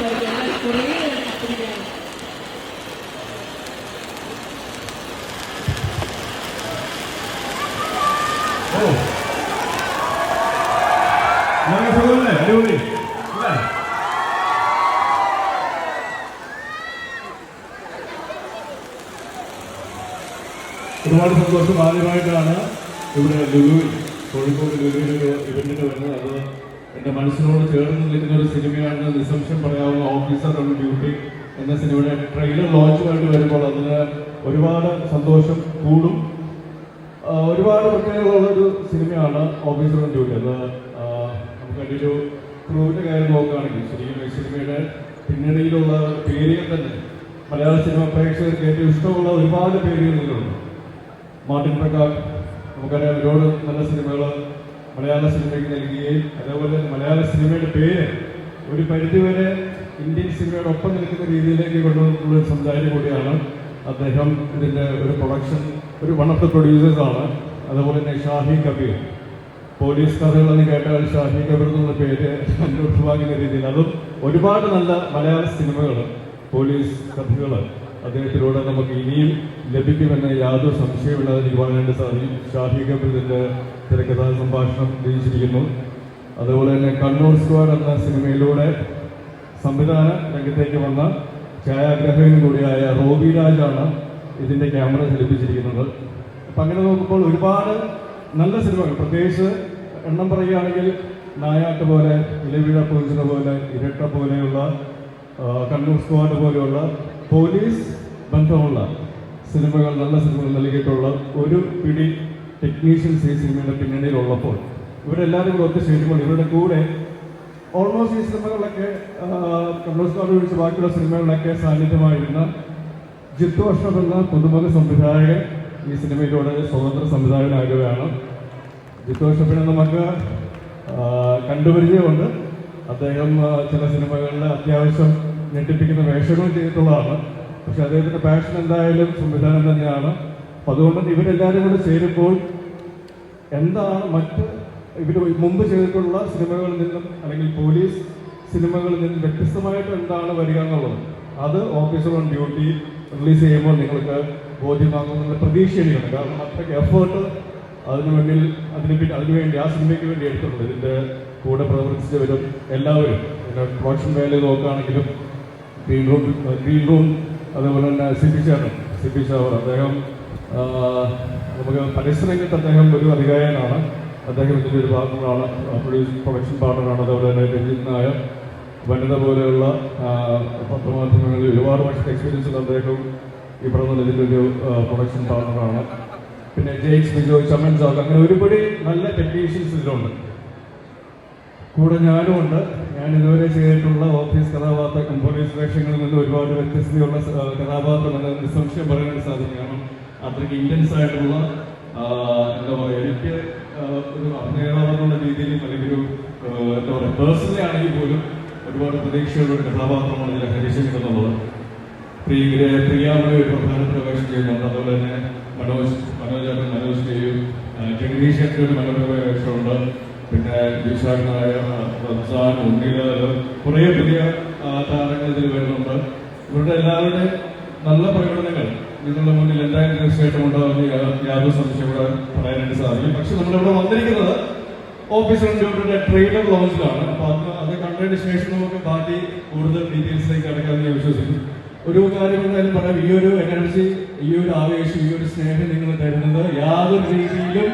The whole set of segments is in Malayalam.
കുറേ കത്തിരിക്കുകയാണ് അടിപൊളി ഒരുപാട് സന്തോഷം ആദ്യമായിട്ടാണ് ഇവിടെ ലുലുവിൽ കോഴിക്കോട് ലുലുവിലൊക്കെ ഇവന്റിന് വരുന്നത്. അത് എന്റെ മനസ്സിനോട് ചേർന്ന് നിൽക്കുന്ന ഒരു സിനിമയാണ് നിസംശയം പറയാവുന്ന ഓഫീസർ ഓൺ ഡ്യൂട്ടി എന്ന സിനിമയുടെ ട്രെയിലർ ലോഞ്ചുമായിട്ട് വരുമ്പോൾ അതിന് ഒരുപാട് സന്തോഷം കൂടും. ഒരുപാട് പ്രത്യേകതയുള്ള ഒരു സിനിമയാണ് ഓഫീസർ ഓൺ ഡ്യൂട്ടി അത് നമുക്ക് അതിന്റെ ഒരു ക്രൂവിന്റെ കാര്യം നോക്കുകയാണെങ്കിൽ ശരിക്കും ഈ സിനിമയുടെ പിന്നണിയിലുള്ള പേരുകൾ തന്നെ മലയാള സിനിമ പ്രേക്ഷകർക്ക് ഏറ്റവും ഇഷ്ടമുള്ള ഒരുപാട് പേരുകൾ ഇതിലുണ്ട്. മാർട്ടിൻ പ്രകാശ് നമുക്കറിയാം ഒരുപാട് നല്ല സിനിമകൾ മലയാള സിനിമയ്ക്ക് നൽകുകയും അതേപോലെ മലയാള സിനിമയുടെ പേര് ഒരു പരിധിവരെ ഇന്ത്യൻ സിനിമയുടെ ഒപ്പം നിൽക്കുന്ന രീതിയിലേക്ക് കൊണ്ടുവന്നിട്ടുള്ള ഒരു സംസാരി കൂടിയാണ് അദ്ദേഹം. ഇതിന്റെ ഒരു പ്രൊഡക്ഷൻ ഒരു വൺ ഓഫ് ദ പ്രൊഡ്യൂസേഴ്സാണ് അതുപോലെ തന്നെ ഷാഹി കബീർ. പോലീസ് കഥകളെന്ന് കേട്ടാൽ ഷാഹി കബീർ എന്നുള്ള പേര് ഒഴിവാക്കുന്ന രീതിയിൽ. അതും ഒരുപാട് നല്ല മലയാള സിനിമകൾ പോലീസ് കഥകൾ അദ്ദേഹത്തിലൂടെ നമുക്ക് ഇനിയും ലഭിക്കുമെന്ന് യാതൊരു സംശയമില്ലാതെ എനിക്ക് പറയാനായിട്ട് സാധിക്കും. ഷാഹി കബീറിന്റെ തിരക്കഥാ സംഭാഷണം രചിച്ചിരിക്കുന്നു. അതുപോലെ തന്നെ കണ്ണൂർ സ്ക്വാഡ് എന്ന സിനിമയിലൂടെ സംവിധാന രംഗത്തേക്ക് വന്ന ഛായാഗ്രഹകൻ കൂടിയായ റോബി രാജാണ് ഇതിന്റെ ക്യാമറ ചലിപ്പിച്ചിരിക്കുന്നത് അപ്പം അങ്ങനെ നോക്കുമ്പോൾ ഒരുപാട് നല്ല സിനിമകൾ. പ്രത്യേകിച്ച് എണ്ണം പറയുകയാണെങ്കിൽ നായാട്ട് പോലെ ഇലവിഴ പോലീസിനെ പോലെ ഇരട്ട പോലെയുള്ള കണ്ണൂർ സ്ക്വാഡ് പോലെയുള്ള പോലീസ് ബന്ധമുള്ള സിനിമകൾ നല്ല സിനിമകൾ നൽകിയിട്ടുള്ള ഒരു പിടി ടെക്നീഷ്യൻസ് ഈ സിനിമയുടെ പിന്നണിയിലുള്ളപ്പോൾ ഇവരെല്ലാവരും കൂടെ ഒത്തു ചേരുമ്പോൾ ഇവരുടെ കൂടെ ഓൾമോസ്റ്റ് ഈ സിനിമകളിലൊക്കെ ആ, കാർഡ് വിളിച്ച് ബാക്കിയുള്ള സിനിമകളിലൊക്കെ സാന്നിധ്യമായിരുന്ന ജിത്തു അഷ്റഫ് എന്ന പുതുമുഖ സംവിധായകൻ ഈ സിനിമയിലൂടെ സ്വതന്ത്ര സംവിധായകനാകുകയാണ്. ജിത്തു അഷ്റഫിനെ നമുക്ക് കണ്ടുപരിചയമുണ്ട്. അദ്ദേഹം ചില സിനിമകളിൽ അത്യാവശ്യം ഞെട്ടിപ്പിക്കുന്ന വേഷങ്ങളും ചെയ്തിട്ടുള്ളതാണ്. പക്ഷെ അദ്ദേഹത്തിന്റെ പാഷൻ എന്തായാലും സംവിധാനം തന്നെയാണ്. അതുകൊണ്ട് ഇവരെല്ലാവരും കൂടെ ചേരുമ്പോൾ എന്താണ് മറ്റ് ഇവർ മുമ്പ് ചെയ്തിട്ടുള്ള സിനിമകളിൽ നിന്നും അല്ലെങ്കിൽ പോലീസ് സിനിമകളിൽ നിന്നും വ്യത്യസ്തമായിട്ട് എന്താണ് വരിക എന്നുള്ളത്? അത് ഓഫീസർ ഓൺ ഡ്യൂട്ടി റിലീസ് ചെയ്യുമ്പോൾ നിങ്ങൾക്ക് ബോധ്യമാകുമെന്നുള്ള പ്രതീക്ഷയിലാണ്. കാരണം അത്രയ്ക്ക് എഫേർട്ട് അതിനു വേണ്ടി അതിന് പിന്നെ അതിനു വേണ്ടി ആ സിനിമയ്ക്ക് വേണ്ടി എടുത്തിട്ടുണ്ട്. ഇതിന്റെ കൂടെ പ്രവർത്തിച്ചവരും എല്ലാവരും. പിന്നെ പ്രൊഡക്ഷൻ വാല്യൂ നോക്കുകയാണെങ്കിലും ഗ്രീൻ റൂം ഗ്രീൻ റൂം അതുപോലെ തന്നെ സിബി ചേട്ടൻ സിബി ചാവർ അദ്ദേഹം നമുക്ക് പരിസരത്ത് അദ്ദേഹം ഒരു അധികായനാണ് അദ്ദേഹം ഇതിന്റെ ഒരു ഭാഗങ്ങളാണ് പ്രൊഡ്യൂസ് പ്രൊഡക്ഷൻ പാർട്ണറാണ് അതുപോലെ തന്നെ രഞ്ജിത് നായർ വനിത പോലെയുള്ള പത്രമാധ്യമങ്ങളിൽ ഒരുപാട് വർഷത്തെ എക്സ്പീരിയൻസ് ഉള്ള അദ്ദേഹം ഈ പറഞ്ഞ ഇതിന്റെ ഒരു പ്രൊഡക്ഷൻ പാർട്ണറാണ് പിന്നെ ജെയ്സ് ബിജോയ് ചമൻ സാഗ് അങ്ങനെ ഒരുപാട് നല്ല ടെക്നീഷ്യൻസ് ഇതിലുണ്ട്. കൂടെ ഞാനും ഉണ്ട്. ഞാൻ ഇതുവരെ ചെയ്തിട്ടുള്ള ഓഫീസ് കഥാപാത്ര പോലീസ് വേഷങ്ങളിൽ നിന്ന് ഒരുപാട് വ്യത്യസ്തതയുള്ള കഥാപാത്രം എന്ന് നിസ്സംശയം പറയാൻ സാധിക്കും കാരണം അത്രയ്ക്ക് ഇന്റൻസ് ആയിട്ടുള്ള എന്താ പറയുക എനിക്ക് ഒരു അഭിനേതാവെന്നുള്ള രീതിയിൽ അല്ലെങ്കിൽ ഒരു എന്താ പറയുക പേഴ്സണലി ആണെങ്കിൽ പോലും ഒരുപാട് പ്രതീക്ഷയുള്ള ഒരു കഥാപാത്രമാണ് ഇതിൽ എന്നുള്ളത്. പ്രിയ പ്രിയാമണി ഒരു പ്രധാന പ്രവേശം ചെയ്യുന്നുണ്ട് അതുപോലെ തന്നെ മനോജ് മനോജ് മനോജ് ചെയ്യും. ജഗദീഷ് ഏട്ടൻ ഒരു മനോഹരമായ പിന്നെ വിശാഖനായ റംസാൻ ഉണ്ണിലാൽ കുറേ പുതിയ താരങ്ങൾ ഇതിൽ വരുന്നുണ്ട്. ഇവരുടെ എല്ലാവരുടെയും നല്ല പ്രകടനങ്ങൾ നിങ്ങളുടെ മുന്നിൽ എന്തായാലും തീർച്ചയായിട്ടും ഉണ്ടാവുന്ന യാ- യാതൊരു സംശയം ഇവിടെ പറയാനായിട്ട് സാധിക്കും പക്ഷെ നമ്മളിവിടെ വന്നിരിക്കുന്നത് ഓഫീസ് കമ്പ്യൂട്ടറിന്റെ ട്രെയിലർ ലോഞ്ചിലാണ് അപ്പൊ അത് അത് കണ്ടതിന് ശേഷം നമുക്ക് ബാക്കി കൂടുതൽ ഡീറ്റെയിൽസിലേക്ക് കടക്കാമെന്ന് ഞാൻ വിശ്വസിക്കുന്നു. ഒരു കാര്യം എന്തായാലും പറയാം. ഈ ഒരു എനർജി ഈ ഒരു ആവേശം ഈ ഒരു സ്നേഹം നിങ്ങൾ തരുന്നത് യാതൊരു രീതിയിലും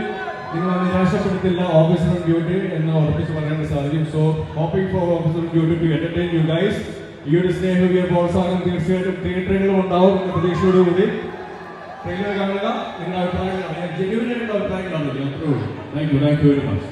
നിങ്ങൾ നിരാശപ്പെടുത്തില്ല ഓഫീസർ ഡ്യൂട്ടി എന്ന് ഉറപ്പിച്ച് പറയാൻ സാധിക്കും. So hoping for officer duty to entertain you guys ഈ ഒരു സ്നേഹം ഈ ഒരു പ്രോത്സാഹനം തീർച്ചയായിട്ടും തിയേറ്ററുകളും ഉണ്ടാവും എന്ന പ്രതീക്ഷയോടുകൂടി ട്രെയിലർ കാണുക. നിങ്ങളുടെ അഭിപ്രായങ്ങൾ അറിയാം ജെന്യൂൻ ആയിട്ടുള്ള അഭിപ്രായങ്ങളാണ് thank you thank you very much